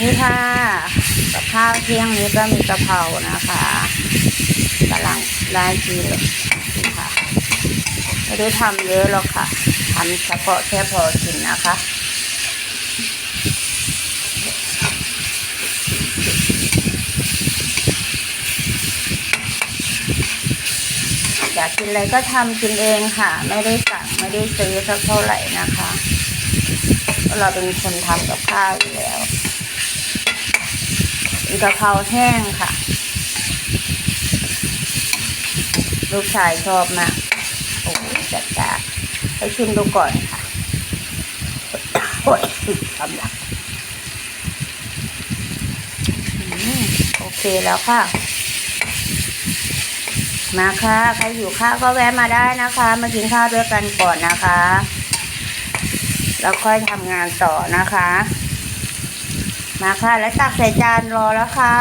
นี่ค่ะกับข้าวเที่ยงนี้ก็มีกะเพรานะคะกำลังได้กินเลยนี่ค่ะไม่ได้ทำเยอะหรอกค่ะทำเฉพาะแค่พอกินนะคะอยากกินอะไรก็ทำกินเองค่ะ ไม่ได้สั่งไม่ได้ซื้อสักเท่าไหร่นะคะเพราะเราเป็นคนทำกับข้าวอยู่แล้ว กะเพราแห้งค่ะ ลูกชายชอบมากโอ้จัดจ้าไปชิมดูก่อนค่ะโอ้ยทำละอืมโอเคแล้วค่ะ มาค่ะ ใครอยู่ข้าวก็แวะมาได้นะคะ มากินข้าวด้วยกันก่อนนะคะ แล้วค่อยทำงานต่อนะคะ มาค่ะ และตักใส่จานรอแล้วค่ะ